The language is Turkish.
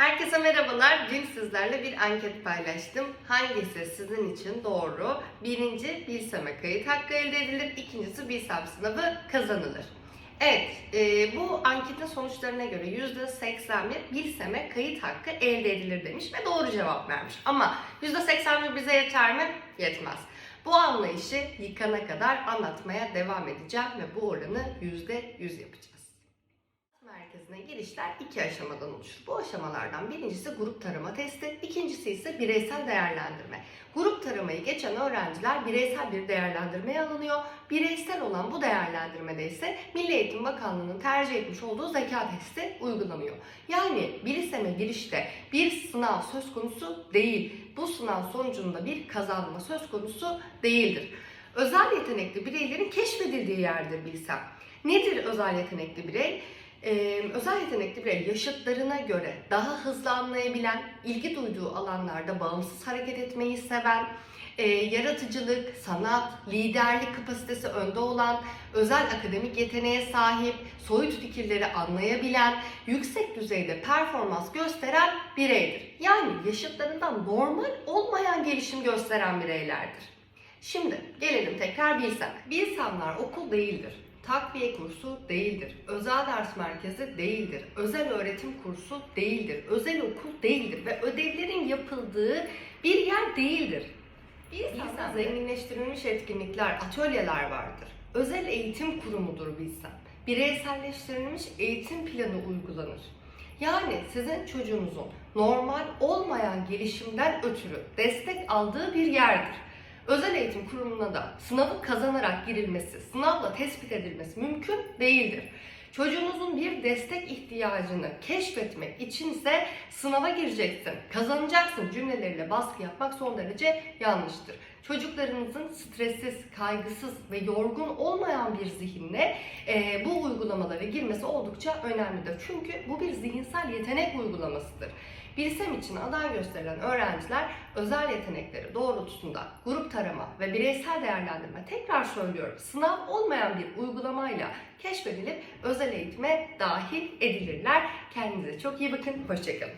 Herkese merhabalar. Dün sizlerle bir anket paylaştım. Hangisi sizin için doğru? Birinci Bilsem'e kayıt hakkı elde edilir. İkincisi Bilsem sınavı kazanılır. Evet, e, bu anketin sonuçlarına göre %81 Bilsem'e kayıt hakkı elde edilir demiş ve doğru cevap vermiş. Ama %81 bize yeter mi? Yetmez. Bu anlayışı yıkana kadar anlatmaya devam edeceğim ve bu oranı %100 yapacağız. Girişler iki aşamadan oluşur. Bu aşamalardan birincisi grup tarama testi, ikincisi ise bireysel değerlendirme. Grup taramayı geçen öğrenciler bireysel bir değerlendirmeye alınıyor. Bireysel olan bu değerlendirmede ise Milli Eğitim Bakanlığı'nın tercih etmiş olduğu zeka testi uygulanıyor. Yani biliseme girişte bir sınav söz konusu değil. Bu sınav sonucunda bir kazanma söz konusu değildir. Özel yetenekli bireylerin keşfedildiği yerdir bilsem. Nedir özel yetenekli birey? Ee, özel yetenekli birey yaşıtlarına göre daha hızlı anlayabilen, ilgi duyduğu alanlarda bağımsız hareket etmeyi seven, e, yaratıcılık, sanat, liderlik kapasitesi önde olan, özel akademik yeteneğe sahip, soyut fikirleri anlayabilen, yüksek düzeyde performans gösteren bireydir. Yani yaşıtlarından normal olmayan gelişim gösteren bireylerdir. Şimdi gelelim tekrar Bilsem. Bilsemler okul değildir. Takviye kursu değildir. Özel ders merkezi değildir. Özel öğretim kursu değildir. Özel okul değildir ve ödevlerin yapıldığı bir yer değildir. Bilsem zenginleştirilmiş etkinlikler, atölyeler vardır. Özel eğitim kurumudur Bilsem. Bireyselleştirilmiş eğitim planı uygulanır. Yani sizin çocuğunuzun normal olmayan gelişimden ötürü destek aldığı bir yerdir. Özel eğitim kurumuna da sınavı kazanarak girilmesi, sınavla tespit edilmesi mümkün değildir. Çocuğunuzun bir destek ihtiyacını keşfetmek içinse sınava gireceksin, kazanacaksın cümleleriyle baskı yapmak son derece yanlıştır. Çocuklarınızın stressiz, kaygısız ve yorgun olmayan bir zihinle e, bu uygulamalara girmesi oldukça önemlidir. Çünkü bu bir zihinsel yetenek uygulamasıdır. Bilsem için aday gösterilen öğrenciler özel yetenekleri doğrultusunda grup tarama ve bireysel değerlendirme tekrar söylüyorum sınav olmayan bir uygulamayla keşfedilip özel eğitime dahil edilirler. Kendinize çok iyi bakın, hoşçakalın.